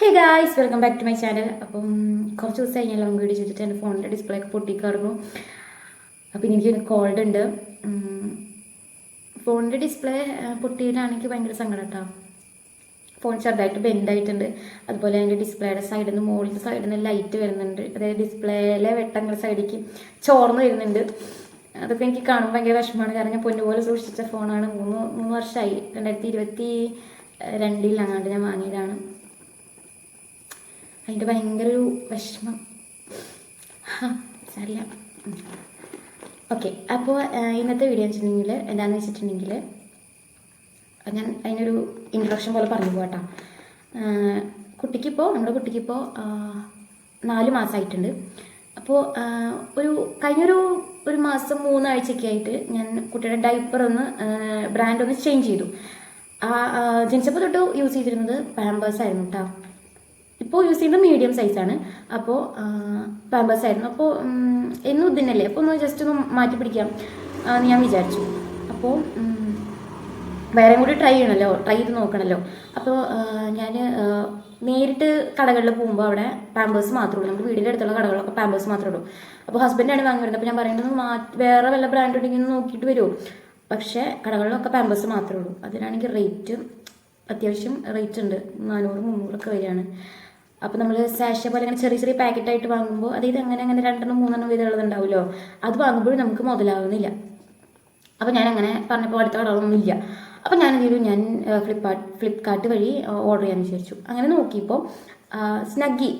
Hey guys welcome back to my channel അപ്പം കുറച്ച് ദിവസം കഴിഞ്ഞാൽ ലോങ് വീഡിയോ ചെയ്തിട്ട് എന്റെ ഫോണിന്റെ ഡിസ്പ്ലേ ഒക്കെ പൊട്ടിക്കാറുന്നു. അപ്പം എനിക്ക് കോൾഡ് ഉണ്ട്. ഫോണിന്റെ ഡിസ്പ്ലേ പൊട്ടിയതിലാണ് എനിക്ക് ഭയങ്കര സങ്കടം കേട്ടോ ഫോൺ ചെറുതായിട്ട് ബെൻഡായിട്ടുണ്ട് അതുപോലെ അതിന്റെ ഡിസ്പ്ലേയുടെ സൈഡിൽ നിന്ന് മുകളിലത്തെ സൈഡിൽ നിന്ന് ലൈറ്റ് വരുന്നുണ്ട്. അതായത് ഡിസ്പ്ലേയിലെ വെട്ടങ്ങൾ സൈഡിലേക്ക് ചോർന്ന് വരുന്നുണ്ട്. അതൊക്കെ എനിക്ക് കാണുമ്പോൾ ഭയങ്കര വിഷമമാണ്. കാരണം ഞാൻ പൊന്നുപോലെ സൂക്ഷിച്ച ഫോണാണ് മൂന്ന് മൂന്ന് വർഷമായി രണ്ടായിരത്തി ഇരുപത്തി രണ്ടിലങ്ങാണ്ട് ഞാൻ വാങ്ങിയതാണ്. അതിന്റെ ഭയങ്കര ഒരു വിഷമം സാരില്ല. ഓക്കെ അപ്പോൾ ഇന്നത്തെ വീഡിയോ വെച്ചിട്ടുണ്ടെങ്കിൽ എന്താണെന്ന് വെച്ചിട്ടുണ്ടെങ്കിൽ ഞാൻ അതിനൊരു ഇൻട്രൊഡക്ഷൻ പോലെ പറഞ്ഞു പോകട്ടോ കുട്ടിക്കിപ്പോൾ നമ്മുടെ കുട്ടിക്കിപ്പോൾ നാല് മാസമായിട്ടുണ്ട് അപ്പോൾ ഒരു കഴിഞ്ഞൊരു ഒരു മാസം മൂന്നാഴ്ചയൊക്കെ ആയിട്ട് ഞാൻ കുട്ടിയുടെ ഡൈപ്പർ ഒന്ന് ബ്രാൻഡ് ഒന്ന് ചേഞ്ച് ചെയ്തു. ജനിച്ചപ്പോൾ തൊട്ട് യൂസ് ചെയ്തിരുന്നത് പാമ്പേഴ്സ് ആയിരുന്നു കേട്ടോ ഇപ്പോൾ യൂസ് ചെയ്യുന്നത് മീഡിയം സൈസാണ് അപ്പോൾ പാമ്പേഴ്സ് ആയിരുന്നു. അപ്പോൾ എന്നും ഇതിനല്ലേ. അപ്പോൾ ഒന്ന് ജസ്റ്റ് ഒന്ന് മാറ്റി പിടിക്കാം. എന്ന് ഞാൻ വിചാരിച്ചു. അപ്പോൾ വേറെ കൂടി ട്രൈ ചെയ്യണമല്ലോ ട്രൈ ചെയ്ത് നോക്കണമല്ലോ അപ്പോൾ ഞാൻ നേരിട്ട് കടകളിൽ പോകുമ്പോൾ അവിടെ പാമ്പേഴ്സ് മാത്രമേ ഉള്ളൂ. നമുക്ക് വീടിന്റെ അടുത്തുള്ള കടകളൊക്കെ പാമ്പേഴ്സ് മാത്രമേ ഉള്ളൂ. അപ്പോൾ ഹസ്ബൻഡാണ് വാങ്ങി വരുന്നത് അപ്പോൾ ഞാൻ പറയുന്നത് വേറെ വല്ല ബ്രാൻഡ് ഉണ്ടെങ്കിൽ നോക്കിയിട്ട് വരുമോ പക്ഷേ കടകളിലൊക്കെ പാമ്പേഴ്സ് മാത്രമേ ഉള്ളൂ. അതിനാണെങ്കിൽ റേറ്റ് അത്യാവശ്യം റേറ്റ് ഉണ്ട്. നാനൂറ് മുന്നൂറൊക്കെ വരികയാണ്. അപ്പോൾ നമ്മൾ സാഷ പോലെ ഇങ്ങനെ ചെറിയ ചെറിയ പാക്കറ്റ് ആയിട്ട് വാങ്ങുമ്പോൾ അതായത് അങ്ങനെ അങ്ങനെ രണ്ടെണ്ണം മൂന്നെണ്ണം വീതമുള്ളത് ഉണ്ടാവുമല്ലോ? അത് വാങ്ങുമ്പോഴും നമുക്ക് മുതലാവുന്നില്ല. അപ്പോൾ ഞാൻ അങ്ങനെ പറഞ്ഞപ്പോൾ അടുത്ത കടകളൊന്നും ഇല്ല അപ്പോൾ ഞാൻ എന്ത് ചെയ്തു ഞാൻ ഫ്ലിപ്കാർട്ട് ഫ്ലിപ്കാർട്ട് വഴി ഓർഡർ ചെയ്യാൻ വിചാരിച്ചു. അങ്ങനെ നോക്കിയപ്പോൾ സ്നഗ്ഗി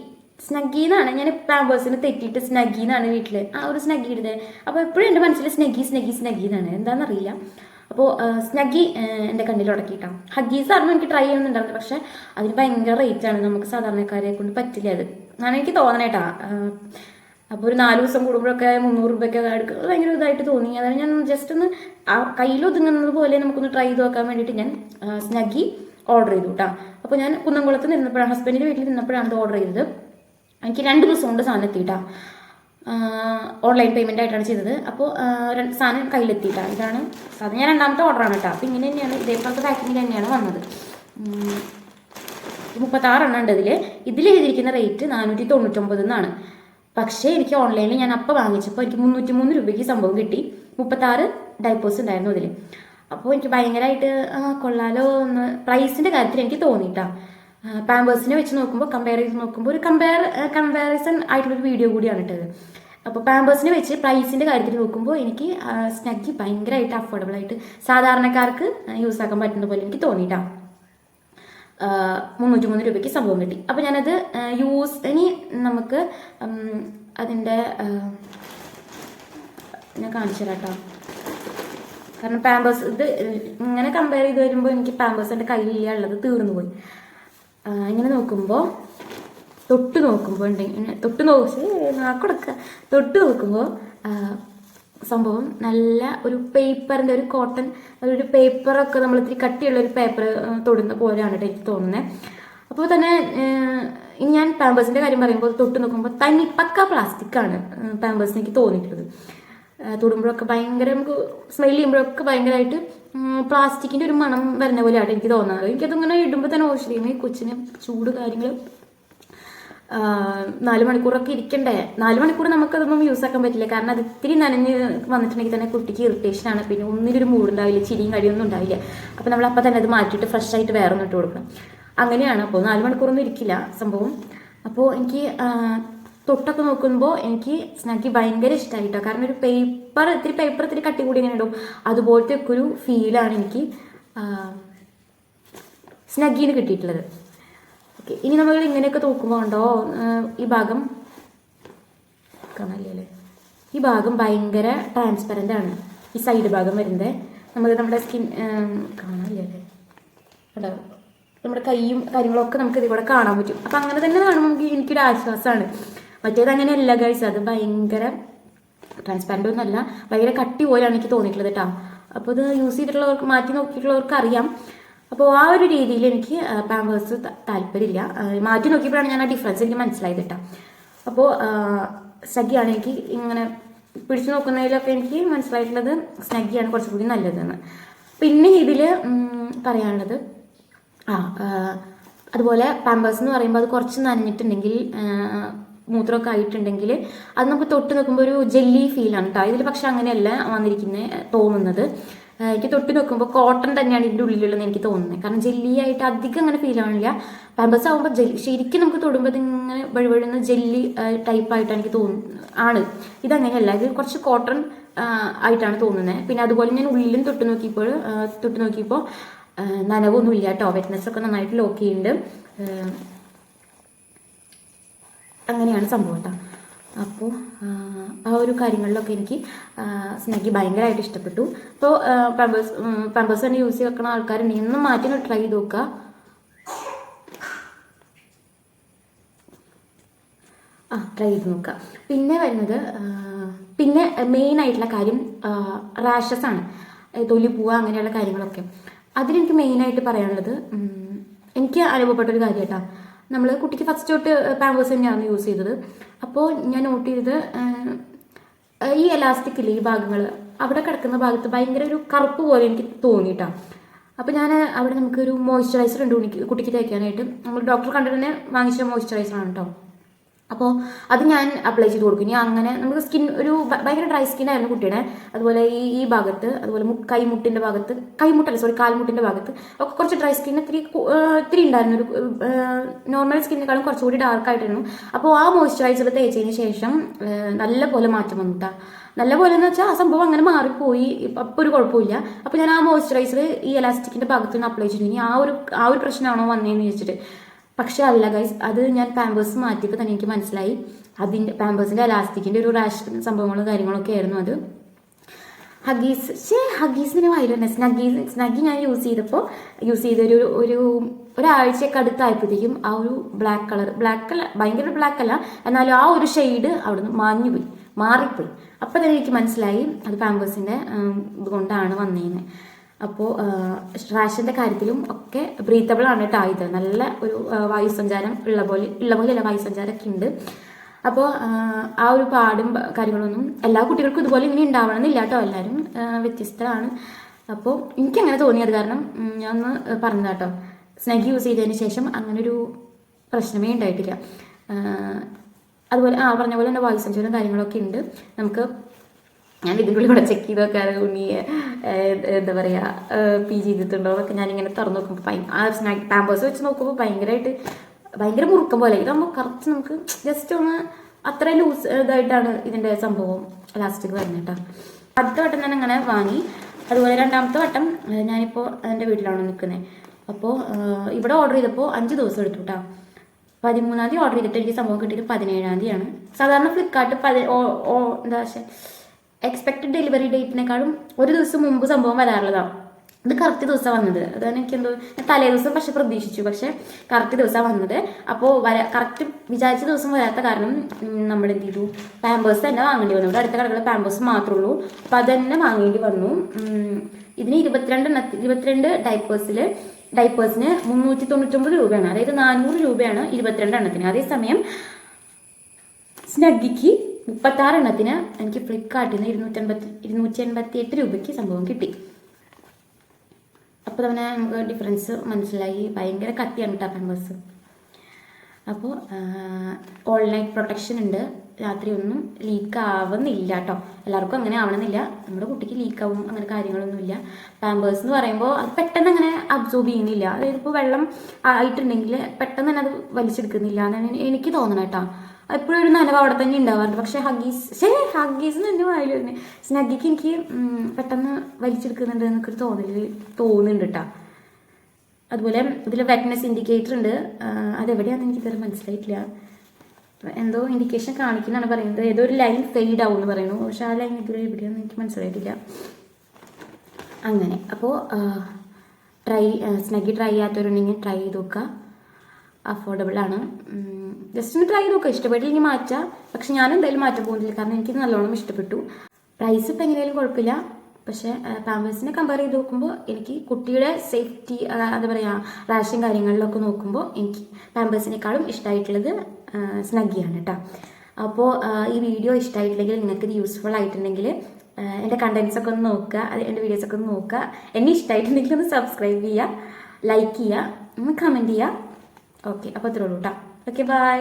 സ്നഗ്ഗി എന്നാണ് ഞാൻ പാമ്പേഴ്സിന് തെറ്റിയിട്ട് സ്നഗ്ഗി എന്നാണ് വീട്ടിൽ ആ ഒരു സ്നഗ്ഗി ഇടുന്നത് അപ്പോൾ എപ്പോഴും എന്റെ മനസ്സിൽ സ്നഗ്ഗി സ്നഗ്ഗി സ്നഗ്ഗി എന്നാണ്. എന്താണെന്നറിയില്ല അപ്പോൾ സ്നഗി എന്റെ കണ്ണിൽ ഉടക്കിയിട്ടാണ് ഹഗീസ് ആണ് എനിക്ക് ട്രൈ ചെയ്യണമെന്നുണ്ടായിരുന്നു പക്ഷേ അതിന് ഭയങ്കര റേറ്റ് ആണ്. നമുക്ക് സാധാരണക്കാരെ കൊണ്ട് പറ്റില്ല അത്. എന്നാണ് എനിക്ക് തോന്നണേട്ടാ അപ്പോൾ ഒരു നാല് ദിവസം കൂടുമ്പോഴൊക്കെ മുന്നൂറ് രൂപയൊക്കെ എടുക്കുക അത് ഭയങ്കര ഇതായിട്ട് തോന്നി. അതായത് ഞാൻ ജസ്റ്റ് ഒന്ന് ആ കയ്യിൽ ഒതുങ്ങുന്നത് പോലെ നമുക്കൊന്ന് ട്രൈ ചെയ്ത് നോക്കാൻ വേണ്ടിയിട്ട് ഞാൻ സ്നഗി ഓർഡർ ചെയ്തു കേട്ടോ അപ്പോൾ ഞാൻ കുന്നംകുളത്ത് നിന്നപ്പോഴാണ് ഹസ്ബൻഡിന്റെ വീട്ടിൽ നിന്നപ്പോഴാണ് ഇത് ഓർഡർ ചെയ്തത്. എനിക്ക് രണ്ട് ദിവസം കൊണ്ട് സാധനം എത്തിയിട്ടാ. ഓൺലൈൻ പേയ്മെന്റ് ആയിട്ടാണ് ചെയ്തത്. അപ്പോൾ സാധനം കയ്യിലെത്തിയിട്ടാണ്. ഇതാണ് സാധനം. ഞാൻ രണ്ടാമത്തെ ഓർഡറാണ് കേട്ടോ. അപ്പോൾ ഇങ്ങനെ തന്നെയാണ്. ഇതേപോലത്തെ പാക്കിങ്ങിൽ തന്നെയാണ് വന്നത്. മുപ്പത്താറെണ്ണം ഉണ്ട് ഇതിൽ ഇതിൽ എഴുതിയിരിക്കുന്ന റേറ്റ് നാനൂറ്റി തൊണ്ണൂറ്റൊമ്പത് എന്നാണ്. പക്ഷേ എനിക്ക് ഓൺലൈനിൽ ഞാൻ അപ്പം വാങ്ങിച്ചപ്പോൾ എനിക്ക് മുന്നൂറ്റി മൂന്ന് രൂപയ്ക്ക് സംഭവം കിട്ടി. മുപ്പത്താറ് ഡൈപ്പോസ് ഉണ്ടായിരുന്നു അതിൽ അപ്പോൾ എനിക്ക് ഭയങ്കരമായിട്ട് കൊള്ളാലോ എന്ന് പ്രൈസിന്റെ കാര്യത്തിൽ എനിക്ക് തോന്നിയിട്ടാ. പാമ്പേഴ്സിനെ വെച്ച് നോക്കുമ്പോൾ കമ്പയർ ചെയ്ത് നോക്കുമ്പോൾ ഒരു കമ്പയർ കമ്പാരിസൺ ആയിട്ടുള്ളൊരു വീഡിയോ കൂടിയാണ് ഇട്ടത് അപ്പോൾ പാമ്പേഴ്സിനെ വെച്ച് പ്രൈസിന്റെ കാര്യത്തിൽ നോക്കുമ്പോൾ എനിക്ക് സ്നഗ്ഗി ഭയങ്കരമായിട്ട് അഫോർഡബിൾ ആയിട്ട് സാധാരണക്കാർക്ക് യൂസ് ആക്കാൻ പറ്റുന്ന പോലെ എനിക്ക് തോന്നിയിട്ടാണ് മുന്നൂറ്റി മൂന്ന് രൂപയ്ക്ക് സംഭവം കിട്ടി. അപ്പോൾ ഞാനത് യൂസ് ഇനി നമുക്ക് അതിന്റെ ഞാൻ കാണിച്ചു തരാം കേട്ടോ. കാരണം പാമ്പേഴ്സ് ഇത് ഇങ്ങനെ കമ്പയർ ചെയ്ത് വരുമ്പോൾ എനിക്ക് പാമ്പേഴ്സ് എന്റെ കയ്യിലില്ല ഉള്ളത് തീർന്നു പോയി. ഇങ്ങനെ നോക്കുമ്പോൾ തൊട്ട് നോക്കുമ്പോൾ ഉണ്ടെങ്കിൽ തൊട്ട് നോക്കി നാക്കൊടുക്കുക തൊട്ട് നോക്കുമ്പോൾ സംഭവം നല്ല ഒരു പേപ്പറിന്റെ ഒരു കോട്ടൺ ഒരു പേപ്പറൊക്കെ നമ്മൾ ഇത്തിരി കട്ടിയുള്ള ഒരു പേപ്പർ തൊടുന്ന പോലെയാണ് എനിക്ക് തോന്നുന്നത് അപ്പോൾ തന്നെ ഞാൻ പാമ്പേഴ്സിന്റെ കാര്യം പറയുമ്പോൾ തൊട്ട് നോക്കുമ്പോൾ തനി പക്ക പ്ലാസ്റ്റിക്കാണ് പാമ്പേഴ്സിന് എനിക്ക് തോന്നിയിട്ടുള്ളത്. തൊടുമ്പോഴൊക്കെ ഭയങ്കര നമുക്ക് സ്മെൽ ചെയ്യുമ്പോഴൊക്കെ ഭയങ്കരമായിട്ട് പ്ലാസ്റ്റിക്കിന്റെ ഒരു മണം വരുന്ന പോലെയാണ് എനിക്ക് തോന്നുന്നത്. എനിക്കതിങ്ങനെ ഇടുമ്പോൾ തന്നെ ഓർച്ചിരിക്കും ഈ കൊച്ചിന് ചൂട് കാര്യങ്ങൾ നാല് മണിക്കൂറൊക്കെ ഇരിക്കണ്ടേ? നാല് മണിക്കൂർ നമുക്കതൊന്നും യൂസ് ആക്കാൻ പറ്റില്ല. കാരണം അത് ഇത്തിരി നനഞ്ഞ് വന്നിട്ടുണ്ടെങ്കിൽ തന്നെ കുട്ടിക്ക് ഇറിറ്റേഷൻ ആണ്. പിന്നെ ഒന്നിനൊരു മൂഡ് ഉണ്ടാവില്ല ചിരിയും കടിയൊന്നും ഉണ്ടാവില്ല. അപ്പോൾ നമ്മൾ അപ്പം തന്നെ അത് മാറ്റിയിട്ട് ഫ്രഷ് ആയിട്ട് വേറെ ഒന്നിട്ട് കൊടുക്കണം. അങ്ങനെയാണ്. അപ്പോൾ നാല് മണിക്കൂറൊന്നും ഇരിക്കില്ല സംഭവം. അപ്പോൾ എനിക്ക് തൊട്ടൊക്കെ നോക്കുമ്പോൾ എനിക്ക് സ്നാക്കി ഭയങ്കര ഇഷ്ടമായിട്ടോ കാരണം ഒരു പേപ്പർ ഇത്തിരി പേപ്പർ ഇത്തിരി കട്ടി കൂടി ഇങ്ങനെ ഇടും. അതുപോലത്തെ ഒക്കെ ഒരു ഫീലാണ് എനിക്ക് സ്നഗ്ഗീന് കിട്ടിയിട്ടുള്ളത്. ഓക്കെ ഇനി നമ്മൾ ഇങ്ങനെയൊക്കെ നോക്കുമ്പോൾ ഉണ്ടോ? ഈ ഭാഗം കാണല്ലേ ഈ ഭാഗം ഭയങ്കര ട്രാൻസ്പെറന്റ് ആണ്. ഈ സൈഡ് ഭാഗം വരുന്നത് നമ്മൾ നമ്മുടെ സ്കിൻ കാണാല്ലേ ഉണ്ടാവും നമ്മുടെ കൈയും കാര്യങ്ങളൊക്കെ നമുക്ക് ഇതിൽ കൂടെ കാണാൻ പറ്റും. അപ്പം അങ്ങനെ തന്നെ കാണുമ്പോൾ നമുക്ക് എനിക്കൊരു ആശ്വാസമാണ് മറ്റേത് അങ്ങനെയല്ല ഗൈസ് അത് ഭയങ്കര ട്രാൻസ്പാരന്റ് ഒന്നുമല്ല ഭയങ്കര കട്ടി പോലെയാണ് എനിക്ക് തോന്നിയിട്ടുള്ളത് കേട്ടോ അപ്പോൾ ഇത് യൂസ് ചെയ്തിട്ടുള്ളവർക്ക് മാറ്റി നോക്കിയിട്ടുള്ളവർക്ക് അറിയാം. അപ്പോൾ ആ ഒരു രീതിയിൽ എനിക്ക് പാമ്പേഴ്സ് താല്പര്യമില്ല. മാറ്റി നോക്കിയപ്പോഴാണ് ഞാൻ ആ ഡിഫറൻസ് എനിക്ക് മനസ്സിലായത് കേട്ടോ അപ്പോൾ സ്നഗ്ഗിയാണ് എനിക്ക് ഇങ്ങനെ പിടിച്ചു നോക്കുന്നതിലൊക്കെ എനിക്ക് മനസ്സിലായിട്ടുള്ളത് സ്നഗ്ഗിയാണ് കുറച്ചുകൂടി നല്ലതെന്ന്. പിന്നെ ഇതിൽ പറയാനുള്ളത് ആ അതുപോലെ പാമ്പേഴ്സ് എന്ന് പറയുമ്പോൾ അത് കുറച്ച് നനഞ്ഞിട്ടുണ്ടെങ്കിൽ മൂത്രമൊക്കെ ആയിട്ടുണ്ടെങ്കിൽ അത് നമുക്ക് തൊട്ട് നോക്കുമ്പോൾ ഒരു ജെല്ലി ഫീലാണ് കേട്ടോ ഇതിൽ പക്ഷെ അങ്ങനെയല്ല വന്നിരിക്കുന്നത് തോന്നുന്നത്. എനിക്ക് തൊട്ട് നോക്കുമ്പോൾ കോട്ടൺ തന്നെയാണ് ഇതിന്റെ ഉള്ളിലുള്ളതെന്ന് എനിക്ക് തോന്നുന്നത് കാരണം ജെല്ലി ആയിട്ട് അധികം അങ്ങനെ ഫീൽ ആവണില്ല. പാമ്പേഴ്സ് ആകുമ്പോൾ ജെല്ലി ശരിക്കും നമുക്ക് തൊടുമ്പോൾ ഇതിങ്ങനെ വഴുവഴുന്ന ജെല്ലി ടൈപ്പായിട്ടാണ് എനിക്ക് തോന്നുന്നു ആണ്. ഇതങ്ങനെയല്ല ഇത് കുറച്ച് കോട്ടൺ ആയിട്ടാണ് തോന്നുന്നത് പിന്നെ അതുപോലെ ഞാൻ ഉള്ളിലും തൊട്ട് നോക്കിയപ്പോൾ തൊട്ട് നോക്കിയപ്പോൾ നനവൊന്നുമില്ല നനവൊന്നും കേട്ടോ വെറ്റ്നസ് ഒക്കെ നന്നായിട്ട് ലോക്ക് ചെയ്യുന്നുണ്ട് അങ്ങനെയാണ് സംഭവം കേട്ടോ അപ്പോൾ ആ ഒരു കാര്യങ്ങളിലൊക്കെ എനിക്ക് സ്നാക്കി ഭയങ്കരമായിട്ട് ഇഷ്ടപ്പെട്ടു. അപ്പോൾ പമ്പേഴ്സ് പമ്പേഴ്സ് തന്നെ യൂസ് ചെയ്ത് വെക്കണ ആൾക്കാരുണ്ടെങ്കിൽ ഇന്നും മാറ്റി ട്രൈ ചെയ്ത് നോക്കുക ആ ട്രൈ ചെയ്ത് നോക്കുക പിന്നെ വരുന്നത് പിന്നെ മെയിൻ ആയിട്ടുള്ള കാര്യം റാഷസ് ആണ്. തൊലി പോവുക അങ്ങനെയുള്ള കാര്യങ്ങളൊക്കെ. അതിലെനിക്ക് മെയിനായിട്ട് പറയാനുള്ളത് എനിക്ക് അനുഭവപ്പെട്ടൊരു കാര്യം കേട്ടോ നമ്മൾ കുട്ടിക്ക് ഫസ്റ്റ് തൊട്ട് പാമ്പേഴ്സ് തന്നെയാണ് യൂസ് ചെയ്തത്. അപ്പോൾ ഞാൻ നോട്ട് ചെയ്തത് ഈ എലാസ്റ്റിക്കില്ലേ ഈ ഭാഗങ്ങൾ അവിടെ കിടക്കുന്ന ഭാഗത്ത് ഭയങ്കര ഒരു കറുപ്പ് പോലെ എനിക്ക് തോന്നിയിട്ടാണ് അപ്പോൾ ഞാൻ അവിടെ നമുക്കൊരു മോയ്സ്ചറൈസർ ഉണ്ട് കുട്ടിക്ക് കുട്ടിക്ക് തേക്കാനായിട്ട്. നമ്മൾ ഡോക്ടർ കണ്ടിട്ട് തന്നെ വാങ്ങിച്ച മോയ്സ്ചറൈസർ ആണ് കേട്ടോ അപ്പോൾ അത് ഞാൻ അപ്ലൈ ചെയ്ത് കൊടുക്കും. ഇനി അങ്ങനെ നമുക്ക് സ്കിൻ ഒരു ഭയങ്കര ഡ്രൈ സ്കിൻ ആയിരുന്നു കുട്ടിയുടെ. അതുപോലെ ഈ ഈ ഭാഗത്ത് അതുപോലെ കൈമുട്ടിന്റെ ഭാഗത്ത് കൈമുട്ടല്ല സോറി കാൽമുട്ടിന്റെ ഭാഗത്ത് ഒക്കെ കുറച്ച് ഡ്രൈ സ്കിൻ ഇത്തിരി ഇത്തിരി ഉണ്ടായിരുന്നു. ഒരു നോർമൽ സ്കിന്നേക്കാളും കുറച്ചുകൂടി ഡാർക്ക് ആയിട്ടായിരുന്നു. അപ്പോൾ ആ മോയ്സ്ചറൈസർ തേച്ചതിന് ശേഷം നല്ല പോലെ മാറ്റം വന്നു ട്ടാ. നല്ല പോലെ എന്ന് വെച്ചാൽ ആ സംഭവം അങ്ങനെ മാറിപ്പോയി. അപ്പോൾ ഒരു കുഴപ്പമില്ല. അപ്പോൾ ഞാൻ ആ മോയ്സ്ചറൈസർ ഈ എലാസ്റ്റിക്കിന്റെ ഭാഗത്ത് നിന്ന് അപ്ലൈ ഇനി ആ ഒരു ആ ഒരു പ്രശ്നമാണോ വന്നതെന്ന് ചോദിച്ചിട്ട് പക്ഷെ അല്ല ഗൈസ് അത് ഞാൻ പാമ്പേഴ്സ് മാറ്റിയപ്പോൾ തന്നെ എനിക്ക് മനസ്സിലായി. അതിന്റെ പാമ്പേഴ്സിന്റെ എലാസ്റ്റിക്കിന്റെ ഒരു റാഷ് സംഭവങ്ങളും കാര്യങ്ങളൊക്കെ ആയിരുന്നു അത്. ഹഗീസ് ഷേ ഹഗീസിന് വൈറസ് സ്നഗീസ് സ്നഗി ഞാൻ യൂസ് ചെയ്തപ്പോൾ യൂസ് ചെയ്തൊരു ഒരു ഒരു ഒരാഴ്ചയൊക്കെ അടുത്തായപ്പോഴത്തേക്കും ആ ഒരു ബ്ലാക്ക് കളർ ബ്ലാക്ക് അല്ല ഭയങ്കര ബ്ലാക്ക് അല്ല എന്നാലും ആ ഒരു ഷെയ്ഡ് അവിടുന്ന് മാഞ്ഞുപോയി മാറിപ്പോയി. അപ്പം തന്നെ എനിക്ക് മനസ്സിലായി അത് പാമ്പേഴ്സിന്റെ ഇതുകൊണ്ടാണ് വന്നേന്ന്. അപ്പോൾ റാഷന്റെ കാര്യത്തിലും ഒക്കെ ബ്രീത്തബിൾ ആണ് കേട്ടോ ഇത്. നല്ല ഒരു വായുസഞ്ചാരം ഉള്ള പോലെ ഉള്ള പോലെയല്ല വായുസഞ്ചാരമൊക്കെ ഉണ്ട്. അപ്പോൾ ആ ഒരു പാടും കാര്യങ്ങളൊന്നും എല്ലാ കുട്ടികൾക്കും ഇതുപോലെ ഇങ്ങനെ ഉണ്ടാവണം എന്നില്ല കേട്ടോ എല്ലാവരും വ്യത്യസ്തമാണ് അപ്പോൾ അപ്പോൾ എനിക്കങ്ങനെ തോന്നിയത് കാരണം ഞാൻ ഒന്ന് പറഞ്ഞു കേട്ടോ സ്നഗ് യൂസ് ചെയ്തതിന് ശേഷം അങ്ങനൊരു പ്രശ്നമേ ഉണ്ടായിട്ടില്ല. അതുപോലെ ആ പറഞ്ഞ പോലെ തന്നെ വായു സഞ്ചാരം കാര്യങ്ങളൊക്കെ ഉണ്ട്. നമുക്ക് ഞാൻ ഇതിന്റെ ഉള്ളിൽ കൂടെ ചെക്ക് ചെയ്ത് നോക്കാറ്. ഉണ്ണിയെ എന്താ പറയുക പി ചെയ്തിട്ടുണ്ടോ എന്നൊക്കെ ഞാനിങ്ങനെ തുറന്നു നോക്കുമ്പോൾ ഭയ- ആ സ്നാക്ക് പാമ്പേഴ്സ് വെച്ച് നോക്കുമ്പോൾ ഭയങ്കരമായിട്ട് ഭയങ്കര മുറുക്കം പോലെ. ഇതാകുമ്പോൾ കറക്റ്റ് നമുക്ക് ജസ്റ്റ് ഒന്ന് അത്ര ലൂസ് ഇതായിട്ടാണ് ഇതിന്റെ സംഭവം ലാസ്റ്റിക്ക് വരുന്നത് കേട്ടോ. അടുത്ത വട്ടം ഞാൻ അങ്ങനെ വാങ്ങി. അതുപോലെ രണ്ടാമത്തെ വട്ടം ഞാനിപ്പോൾ എന്റെ വീട്ടിലാണ് നിൽക്കുന്നത് അപ്പോൾ ഇവിടെ ഓർഡർ ചെയ്തപ്പോൾ അഞ്ച് ദിവസം എടുത്തു കേട്ടോ പതിമൂന്നാം തീയതി ഓർഡർ ചെയ്തിട്ട് എനിക്ക് സംഭവം കിട്ടിയത് പതിനേഴാം തീയതിയാണ്. സാധാരണ ഫ്ലിപ്കാർട്ട് പതി എന്താ പക്ഷേ എക്സ്പെക്റ്റഡ് ഡെലിവറി ഡേറ്റിനേക്കാളും ഒരു ദിവസം മുമ്പ് സംഭവം വരാറുള്ളതാണ് ഇത് കറക്റ്റ് ദിവസം വന്നത്. അതാണ് എനിക്ക് എന്തോ ഞാൻ തലേ ദിവസം പക്ഷെ പ്രതീക്ഷിച്ചു. പക്ഷെ കറക്റ്റ് ദിവസം വന്നത്. അപ്പോൾ വരാ കറക്റ്റ് വിചാരിച്ച ദിവസം വരാത്ത കാരണം നമ്മൾ എന്ത് ചെയ്തു? പാമ്പേഴ്സ് തന്നെ വാങ്ങേണ്ടി വന്നു. ഇവിടെ അടുത്ത കടകളിൽ പാമ്പേഴ്സ് മാത്രമേ ഉള്ളൂ. അപ്പോൾ അത് തന്നെ വാങ്ങേണ്ടി വന്നു. ഇതിന് ഇരുപത്തിരണ്ട് എണ്ണത്തി ഇരുപത്തിരണ്ട് ഡൈപ്പേഴ്സിൽ ഡൈപ്പേഴ്സിന് മുന്നൂറ്റി തൊണ്ണൂറ്റൊമ്പത് രൂപയാണ്. അതായത് നാനൂറ് രൂപയാണ് ഇരുപത്തിരണ്ട് എണ്ണത്തിന്. അതേസമയം സ്നഗ്ഗിക്ക് മുപ്പത്താറ് എണ്ണത്തിന് എനിക്ക് ഫ്ലിപ്കാർട്ടിൽ നിന്ന് ഇരുന്നൂറ്റൻപത്തി ഇരുന്നൂറ്റി എൺപത്തി എട്ട് രൂപയ്ക്ക് സംഭവം കിട്ടി. അപ്പോൾ തന്നെ നമുക്ക് ഡിഫറൻസ് മനസ്സിലായി. ഭയങ്കര കത്തിയാണ് കേട്ടോ പാമ്പേഴ്സ് അപ്പോൾ നൈറ്റ് പ്രൊട്ടക്ഷൻ ഉണ്ട്. രാത്രി ഒന്നും ലീക്ക് ആവുന്നില്ല കേട്ടോ. എല്ലാവർക്കും അങ്ങനെ ആവണമെന്നില്ല. നമ്മുടെ കുട്ടിക്ക് ലീക്ക് ആവും അങ്ങനെ കാര്യങ്ങളൊന്നുമില്ല. പാമ്പേഴ്സ് എന്ന് പറയുമ്പോൾ അത് പെട്ടെന്ന് അങ്ങനെ അബ്സോർബ് ചെയ്യുന്നില്ല. അതായത് ഇപ്പോൾ വെള്ളം ആയിട്ടുണ്ടെങ്കിൽ പെട്ടെന്ന് തന്നെ അത് വലിച്ചെടുക്കുന്നില്ല എന്നാണ് എനിക്ക് തോന്നണം കേട്ടോ. എപ്പോഴും ഒരു നനവ് അവിടെ തന്നെ ഉണ്ടാവാറുണ്ട്. പക്ഷേ ഹഗീസ് ശരി ഹഗീസ് തന്നെ വായിൽ തന്നെ സ്നഗ്ഗിക്ക് എനിക്ക് പെട്ടെന്ന് വലിച്ചെടുക്കുന്നുണ്ട് എന്നൊക്കെ തോന്നൽ തോന്നുന്നുണ്ട് കേട്ടോ അതുപോലെ ഇതിൽ വെറ്റ്നസ് ഇൻഡിക്കേറ്റർ ഉണ്ട്. അതെവിടെയാണെന്ന് എനിക്ക് ഇതുവരെ മനസ്സിലായിട്ടില്ല. എന്തോ ഇൻഡിക്കേഷൻ കാണിക്കുന്നതാണ് പറയുന്നത്. ഏതോ ഒരു ലൈൻ ഫെയ്ഡ് ആവും എന്ന് പറയുന്നു. പക്ഷെ ആ ലൈൻ ഇതുവരെ എവിടെയാണെന്ന് എനിക്ക് മനസ്സിലായിട്ടില്ല. അങ്ങനെ. അപ്പോൾ ട്രൈ സ്നഗ്ഗി ട്രൈ ചെയ്യാത്തവരുണ്ടെങ്കിൽ ട്രൈ ചെയ്ത് നോക്കുക. അഫോർഡബിൾ ആണ്. ജസ്റ്റ് ഒന്ന് ട്രൈ നോക്കാം. നോക്കുക ഇഷ്ടപ്പെട്ടില്ലെങ്കിൽ മാറ്റാം. പക്ഷെ ഞാൻ എന്തായാലും മാറ്റാൻ പോകുന്നില്ല. കാരണം എനിക്ക് നല്ലോണം ഇഷ്ടപ്പെട്ടു. പ്രൈസ് ഇപ്പം എങ്ങനെയാലും കുഴപ്പമില്ല. പക്ഷേ പാമ്പേഴ്സിനെ കമ്പയർ ചെയ്ത് നോക്കുമ്പോൾ എനിക്ക് കുട്ടിയുടെ സേഫ്റ്റി എന്താ പറയുക റാഷൻ കാര്യങ്ങളിലൊക്കെ നോക്കുമ്പോൾ എനിക്ക് പാമ്പേഴ്സിനേക്കാളും ഇഷ്ടമായിട്ടുള്ളത് സ്നഗ്ഗിയാണ് കേട്ടോ അപ്പോൾ ഈ വീഡിയോ ഇഷ്ടമായിട്ടില്ലെങ്കിൽ നിങ്ങൾക്ക് ഇത് യൂസ്ഫുൾ ആയിട്ടുണ്ടെങ്കിൽ എന്റെ കണ്ടൻസ് ഒക്കെ ഒന്ന് നോക്കുക എന്റെ വീഡിയോസ് ഒക്കെ ഒന്ന് നോക്കുക. എന്നെ ഇഷ്ടമായിട്ടുണ്ടെങ്കിൽ ഒന്ന് സബ്സ്ക്രൈബ് ചെയ്യുക ലൈക്ക് ചെയ്യുക ഒന്ന് കമന്റ് ചെയ്യുക. ഓക്കെ അപ്പോൾ അത്രേ ഉള്ളൂ കേട്ടോ ഓക്കെ ബൈ